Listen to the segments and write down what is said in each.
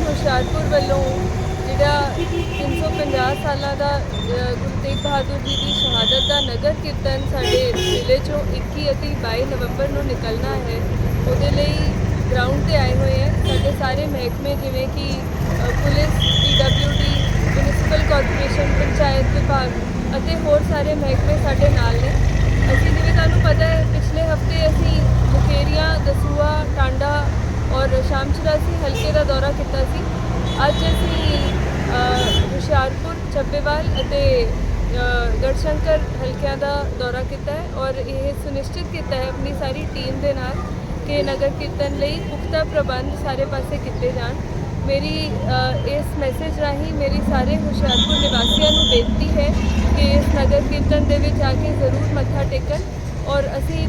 ਕੀਰਤਨ ਹੁਸ਼ਿਆਰਪੁਰ ਵੱਲੋਂ ਜਿਹੜਾ 350 ਸਾਲਾਂ ਦਾ ਗੁਰੂ ਤੇਗ ਬਹਾਦਰ ਜੀ ਦੀ ਸ਼ਹਾਦਤ ਦਾ ਨਗਰ ਕੀਰਤਨ ਸਾਡੇ ਜ਼ਿਲ੍ਹੇ ਚੋਂ 21 ਅਤੇ 22 ਨਵੰਬਰ ਨੂੰ ਨਿਕਲਣਾ ਹੈ। ਉਹਦੇ ਲਈ ਗਰਾਊਂਡ ਤੇ ਆਏ ਹੋਏ ਹੈ। ਸਾਡੇ ਸਾਰੇ ਮਹਿਕਮੇ ਜਿਵੇਂ ਕਿ ਅ, police PWD municipal corporation panchayat ਵਿਭਾਗ ਅਤੇ ਹੋਰ ਸਾਰੇ ਮਹਿਕਮੇ ਸਾਡੇ ਨਾਲ ਨੇ। ਅਸੀਂ ਜਿਵੇਂ ਤੁਹਾਨੂੰ ਪਤਾ ਹੈ ਪਿਛਲੇ ਹਫ਼ਤੇ ਅਸੀਂ ਮੁਕੇਰੀਆਂ ਦਸੂਆ ਔਰ ਸ਼ਾਮ ਹਲਕੇ ਦਾ ਦੌਰਾ ਕੀਤਾ ਸੀ। ਅੱਜ ਅਸੀਂ ਹੁਸ਼ਿਆਰਪੁਰ ਚੱਬੇਵਾਲ ਅਤੇ ਅ, ਗੜਸ਼ੰਕਰ ਹਲਕਿਆਂ ਦਾ ਦੌਰਾ ਕੀਤਾ ਹੈ ਔਰ ਇਹ ਸੁਨਿਸ਼ਚਿਤ ਕੀਤਾ ਹੈ ਆਪਣੀ ਸਾਰੀ ਟੀਮ ਦੇ ਨਾਲ ਕਿ ਨਗਰ ਕੀਰਤਨ ਲਈ ਪੁਖਤਾ ਪ੍ਰਬੰਧ ਸਾਰੇ ਪਾਸੇ ਕੀਤੇ ਜਾਣ। ਮੇਰੀ ਇਸ ਮੈਸੇਜ ਰਾਹੀਂ ਮੇਰੀ ਸਾਰੇ ਹੁਸ਼ਿਆਰਪੁਰ ਨਿਵਾਸੀਆਂ ਨੂੰ ਬੇਨਤੀ ਹੈ ਕਿ ਇਸ ਨਗਰ ਕੀਰਤਨ ਦੇ ਵਿੱਚ ਆ ਕੇ ਜ਼ਰੂਰ ਮੱਥਾ ਟੇਕਣ। ਔਰ ਅਸੀਂ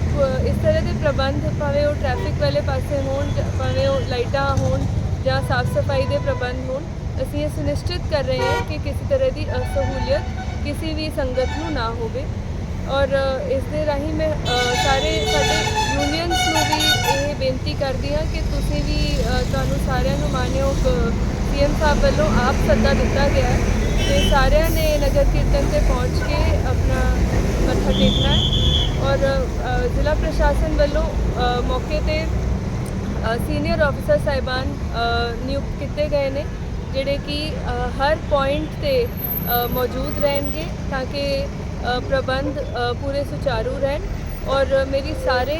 ਇਸ ਤਰ੍ਹਾਂ ਦੇ ਪ੍ਰਬੰਧ ਭਾਵੇਂ ਉਹ ਟ੍ਰੈਫਿਕ ਵਾਲੇ ਪਾਸੇ ਹੋਣ ਜਾਂ ਭਾਵੇਂ ਉਹ ਲਾਈਟਾਂ ਹੋਣ ਜਾਂ ਸਾਫ਼ ਸਫ਼ਾਈ ਦੇ ਪ੍ਰਬੰਧ ਹੋਣ, ਅਸੀਂ ਇਹ ਸੁਨਿਸ਼ਚਿਤ ਕਰ ਰਹੇ ਹਾਂ ਕਿ ਕਿਸੇ ਤਰ੍ਹਾਂ ਦੀ ਅਸਹੂਲੀਅਤ ਕਿਸੇ ਵੀ ਸੰਗਤ ਨੂੰ ਨਾ ਹੋਵੇ। ਔਰ ਇਸ ਦੇ ਰਾਹੀਂ ਮੈਂ ਸਾਰੇ ਸਾਡੇ ਯੂਨੀਅਨਸ ਨੂੰ ਵੀ ਇਹ ਬੇਨਤੀ ਕਰਦੀ ਹਾਂ ਕਿ ਤੁਸੀਂ ਵੀ ਤੁਹਾਨੂੰ ਸਾਰਿਆਂ ਨੂੰ ਮਾਨਯੋਗ ਸੀਐਮ ਸਾਹਿਬ ਵੱਲੋਂ ਆਪ ਸੱਦਾ ਦਿੱਤਾ ਗਿਆ ਹੈ ਤੇ ਸਾਰਿਆਂ ਨੇ ਨਗਰ ਕੀਰਤਨ ਤੇ ਪਹੁੰਚ ਕੇ ਆਪਣਾ ਮੱਥਾ ਟੇਕਣਾ ਹੈ। ਔਰ ਜ਼ਿਲ੍ਹਾ ਪ੍ਰਸ਼ਾਸਨ ਵੱਲੋਂ ਮੌਕੇ ਤੇ ਸੀਨੀਅਰ ਆਫੀਸਰ ਸਾਹਿਬਾਨ ਨਿਯੁਕਤ ਕੀਤੇ ਗਏ ਨੇ, ਜਿਹੜੇ ਕਿ ਹਰ ਪੁਆਇੰਟ ਤੇ ਮੌਜੂਦ ਰਹਿਣਗੇ ਤਾਂ ਕਿ ਪ੍ਰਬੰਧ ਪੂਰੇ ਸੁਚਾਰੂ ਰਹਿਣ। ਔਰ ਮੇਰੀ ਸਾਰੇ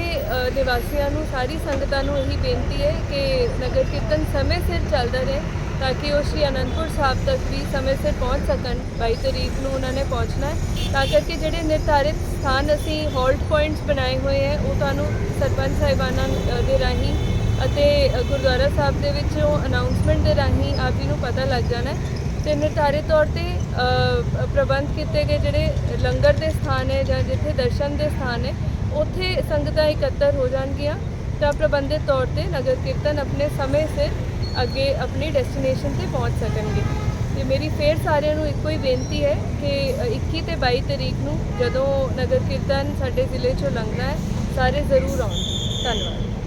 ਨਿਵਾਸੀਆਂ ਨੂੰ, ਸਾਰੀ ਸੰਗਤਾਂ ਨੂੰ ਇਹੀ ਬੇਨਤੀ ਹੈ ਕਿ ਨਗਰ ਕੀਰਤਨ ਸਮੇਂ ਸਿਰ ਚੱਲਦਾ ਰਹੇ। ਤਾਂ ਕਿ ਉਹ ਸ਼੍ਰੀ ਅਨੰਦਪੁਰ ਸਾਹਿਬ ਤੱਕ ਵੀ ਸਮੇਂ ਸਿਰ ਪਹੁੰਚ ਸਕਣ 22 ਤਰੀਕ ਨੂੰ ਉਹਨਾਂ ਨੇ ਪਹੁੰਚਣਾ ਹੈ ਤਾਂ ਕਰਕੇ ਜਿਹੜੇ ਨਿਰਧਾਰਿਤ ਸਥਾਨ ਅਸੀਂ ਹੋਲਡ ਪੁਆਇੰਟਸ ਬਣਾਏ ਹੋਏ ਹੈ ਉਹ ਤੁਹਾਨੂੰ ਸਰਪੰਚ ਸਾਹਿਬਾਨਾਂ ਦੇ ਰਾਹੀਂ ਅਤੇ ਗੁਰਦੁਆਰਾ ਸਾਹਿਬ ਦੇ ਵਿੱਚੋਂ ਅਨਾਉਂਸਮੈਂਟ ਦੇ ਰਾਹੀਂ ਆਪ ਜੀ ਨੂੰ ਪਤਾ ਲੱਗ ਜਾਣਾ ਹੈ ਤੇ ਨਿਰਧਾਰਿਤ ਤੌਰ ਤੇ ਪ੍ਰਬੰਧ ਕੀਤੇ ਗਏ ਜਿਹੜੇ ਲੰਗਰ ਦੇ ਸਥਾਨ ਹੈ ਜਾਂ ਜਿੱਥੇ ਦਰਸ਼ਨ ਦੇ ਸਥਾਨ ਹੈ ਉੱਥੇ ਸੰਗਤਾਂ ਇਕੱਤਰ ਹੋ ਜਾਣਗੀਆਂ ਤਾਂ ਪ੍ਰਬੰਧਿਤ ਤੌਰ ਤੇ ਨਗਰ ਕੀਰਤਨ ਆਪਣੇ ਸਮੇਂ ਸਿਰ ਅੱਗੇ ਆਪਣੇ ਡੈਸਟੀਨੇਸ਼ਨ ਤੇ ਪਹੁੰਚ ਸਕਣਗੇ। ਤੇ ਮੇਰੀ ਫੇਰ ਸਾਰਿਆਂ ਨੂੰ ਇੱਕੋ ਹੀ ਬੇਨਤੀ ਹੈ ਕਿ ਅ, 21 ਤੇ 22 ਤਰੀਕ ਨੂੰ ਜਦੋਂ ਨਗਰ ਕੀਰਤਨ ਸਾਡੇ ਜ਼ਿਲ੍ਹੇ ਚੋਂ ਲੰਘਣਾ ਹੈ ਸਾਰੇ ਜ਼ਰੂਰ ਆਉਣ। ਧੰਨਵਾਦ।